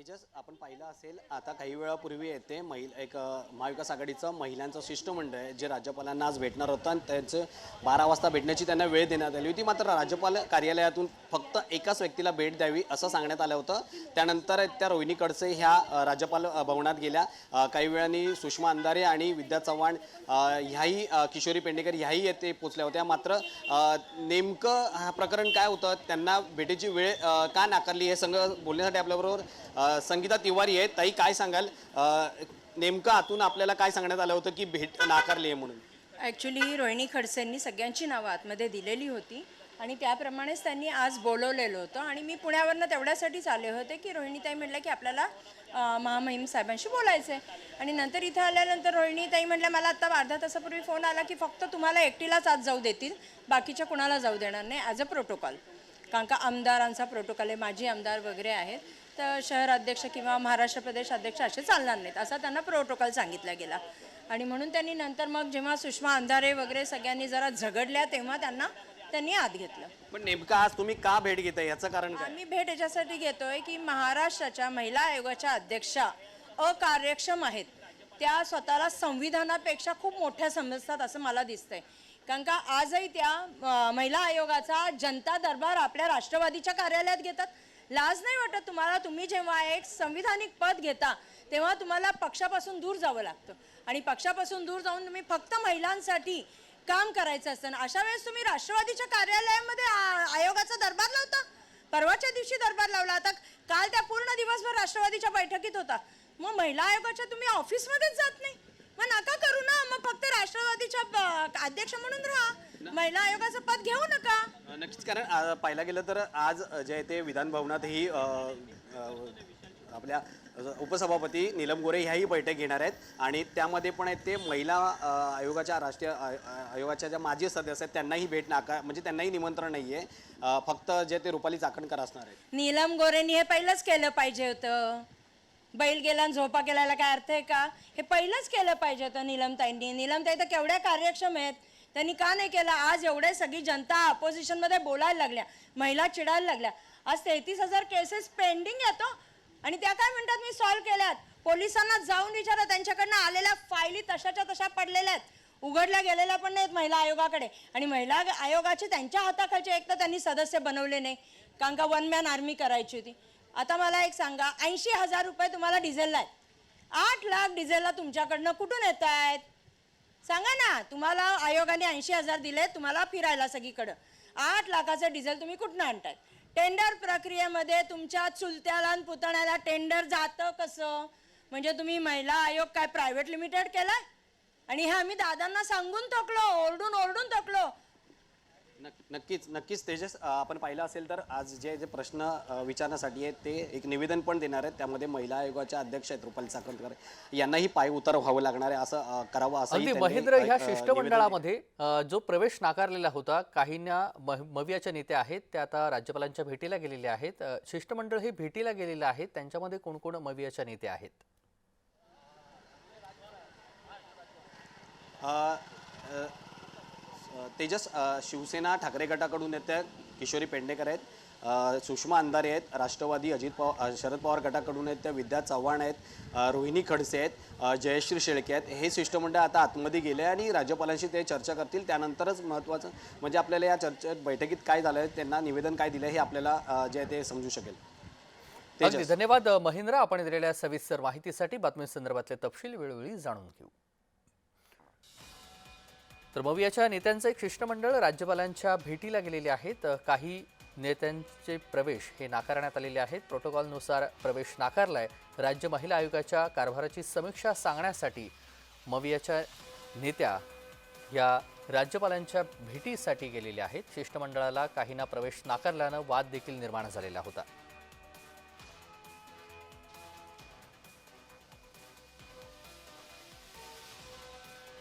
तेजस आपण पाहिलं असेल आता काही वेळापूर्वी येते महिला एक महाविकास आघाडीचं महिलांचं शिष्टमंडळ आहे जे राज्यपालांना आज भेटणार होतं आणि त्यांचं बारा वाजता भेटण्याची त्यांना वेळ देण्यात आली होती. मात्र राज्यपाल कार्यालयातून फक्त एकाच व्यक्तीला भेट द्यावी असं सांगण्यात आलं होतं. त्यानंतर त्या रोहिणी कडसे ह्या राज्यपाल भवनात गेल्या. काही वेळाने सुषमा अंधारे आणि विद्या चव्हाण ह्याही किशोरी पेंडेकर ह्याही येथे पोचल्या होत्या. मात्र नेमकं हा प्रकरण काय होतं? त्यांना भेटीची वेळ का नाकारली? हे सगळं बोलण्यासाठी आपल्याबरोबर संगीता तिवारी आहे. ताई काय सांगाल? नेमकं आतून आपल्याला काय सांगण्यात आलं होतं की भेट नाकारली आहे म्हणून? ॲक्च्युली रोहिणी खडसेंनी सगळ्यांची नावं आतमध्ये दिलेली होती आणि त्याप्रमाणेच त्यांनी आज बोलवलेलं होतं आणि मी पुण्यावरनं तेवढ्यासाठीच आले होते की रोहिणीताई म्हटलं की आपल्याला महामहिम साहेबांशी बोलायचं आहे आणि नंतर इथं आल्यानंतर रोहिणीताई म्हटल्या मला आत्ता अर्धा तासापूर्वी फोन आला की फक्त तुम्हाला एकटीलाच आज जाऊ देतील बाकीच्या कुणाला जाऊ देणार नाही ॲज अ प्रोटोकॉल कारण का आमदारांचा प्रोटोकॉल आहे माजी आमदार वगैरे आहेत. शहर अध्यक्ष किंवा महाराष्ट्र प्रदेश अध्यक्ष असे चालणार नाहीत असा त्यांना प्रोटोकॉल सांगितला गेला. आणि म्हणून त्यांनी नंतर मग जेव्हा सुषमा अंधारे वगैरे सगळ्यांनी जरा झगडल्या तेव्हा त्यांना त्यांनी आत घेतलं. पण नेमकं आज तुम्ही का भेट घेताय? याचं कारण काय? आम्ही भेट याच्यासाठी घेतोय की महाराष्ट्राच्या महिला आयोगाच्या अध्यक्षा अकार्यक्षम आहेत. त्या स्वतःला संविधानापेक्षा खूप मोठ्या समजतात असं मला दिसतंय. कारण का आजही त्या महिला आयोगाचा जनता दरबार आपल्या राष्ट्रवादीच्या कार्यालयात घेतात. लाज नाही वाटत तुम्हाला? तुम्ही जेव्हा एक संविधानिक पद घेता तेव्हा तुम्हाला पक्षापासून दूर जावं लागतं. आणि पक्षापासून दूर जाऊन तुम्ही फक्त महिलांसाठी काम करायचं असतं. अशा वेळेस तुम्ही राष्ट्रवादीच्या कार्यालयामध्ये आयोगाचा दरबार लावता? परवाच्या दिवशी दरबार लावला आता काल त्या पूर्ण दिवसभर राष्ट्रवादीच्या बैठकीत होता. मग महिला आयोगाच्या तुम्ही ऑफिसमध्येच जात नाही. मग नका करू ना. मग फक्त राष्ट्रवादीच्या अध्यक्ष म्हणून राहा. महिला आयोगाचं पद घेऊ नका. नक्कीच कारण पाहायला गेलं तर आज जे आहे ते विधानभवनातही आपल्या उपसभापती नीलम गोरे ह्याही बैठक घेणार आहेत. आणि त्यामध्ये पण आहेत ते महिला आयोगाच्या राष्ट्रीय आयोगाच्या ज्या माजी सदस्य आहेत त्यांनाही भेट नाका म्हणजे त्यांनाही निमंत्रण नाही आहे फक्त जे ते रुपाली चाकणकर असणार आहेत. नीलम गोरेनी हे पहिलंच केलं पाहिजे होतं. बैल गेला आणि झोपा केल्याला काय अर्थ आहे का? हे पहिलंच केलं पाहिजे होतं नीलमताईंनी. नीलमताई तर केवढ्या कार्यक्षम आहेत. त्यांनी का नाही केलं? आज एवढे सगळी जनता अपोजिशनमध्ये बोलायला लागल्या. महिला चिडायला लागल्या. आज तेहतीस हजार केसेस पेंडिंग येतो आणि त्या काय म्हणतात? मी सॉल्व्ह केल्यात. पोलिसांना जाऊन विचारा. त्यांच्याकडनं आलेल्या फायली तशाच्या तशा पडलेल्या आहेत. उघडल्या गेलेल्या पण नाहीत महिला आयोगाकडे. आणि महिला आयोगाचे त्यांच्या हाताखालचे एक तर त्यांनी सदस्य बनवले नाही. कारण का वन मॅन आर्मी करायची होती. आता मला एक सांगा. ऐंशी हजार रुपये तुम्हाला डिझेलला आहेत. आठ लाख डिझेलला तुमच्याकडनं कुठून येत आहेत सांगा ना तुम्हाला आयोगाने ऐंशी हजार दिले तुम्हाला फिरायला सगळीकडं. आठ लाखाचं डिझेल तुम्ही कुठनं आणताय? टेंडर प्रक्रियेमध्ये तुमच्या चुलत्याला आणि पुतण्याला टेंडर जातं कसं? म्हणजे तुम्ही महिला आयोग काय प्रायव्हेट लिमिटेड केलाय? आणि हे आम्ही दादांना सांगून थकलो ओरडून ओरडून थकलो. नक्कीच नक्कीच तेजस. आपण पाहिलं असेल तर आज जे जे प्रश्न विचारण्यासाठी आहेत ते एक निवेदन पण देणार आहेत. त्यामध्ये महिला आयोगाच्या अध्यक्ष आहेत रुपाली चाकणकर यांनाही पाय उतार व्हावं लागणार आहे असं करावं असं महेंद्र ह्या शिष्टमंडळामध्ये जो प्रवेश नाकारलेला होता काहींना मवियाच्या नेत्या आहेत त्या आता राज्यपालांच्या भेटीला गेलेल्या आहेत. शिष्टमंडळ हे भेटीला गेलेले आहेत त्यांच्यामध्ये कोण कोण मवियाच्या नेत्या आहेत? तेजस शिवसेना ठाकरे गटाकडून येते किशोरी पेंडेकर आहेत सुषमा अंधारे आहेत राष्ट्रवादी अजित पवार शरद पवार गटाकडून आहेत त्या विद्या चव्हाण आहेत रोहिणी खडसे आहेत जयश्री शेळके आहेत. हे शिष्टमंडळ आता आतमध्ये गेले आणि राज्यपालांशी ते चर्चा करतील. त्यानंतरच महत्त्वाचं म्हणजे आपल्याला या चर्चेत बैठकीत काय झालं त्यांना निवेदन काय दिलं हे आपल्याला जे आहे ते समजू शकेल. धन्यवाद महेंद्र. आपण दिलेल्या सविस्तर माहितीसाठी बातम्यांसंदर्भातले तपशील वेळोवेळी जाणून घेऊ. तर मवियाच्या नेत्यांचं एक शिष्टमंडळ राज्यपालांच्या भेटीला गेलेले आहेत. काही नेत्यांचे प्रवेश हे नाकारण्यात आलेले आहेत. प्रोटोकॉलनुसार प्रवेश नाकारलाय. राज्य महिला आयोगाच्या कारभाराची समीक्षा सांगण्यासाठी मवियाच्या नेत्या या राज्यपालांच्या भेटीसाठी गेलेल्या आहेत. शिष्टमंडळाला काहींना प्रवेश नाकारल्यानं वाद देखील निर्माण झालेला होता.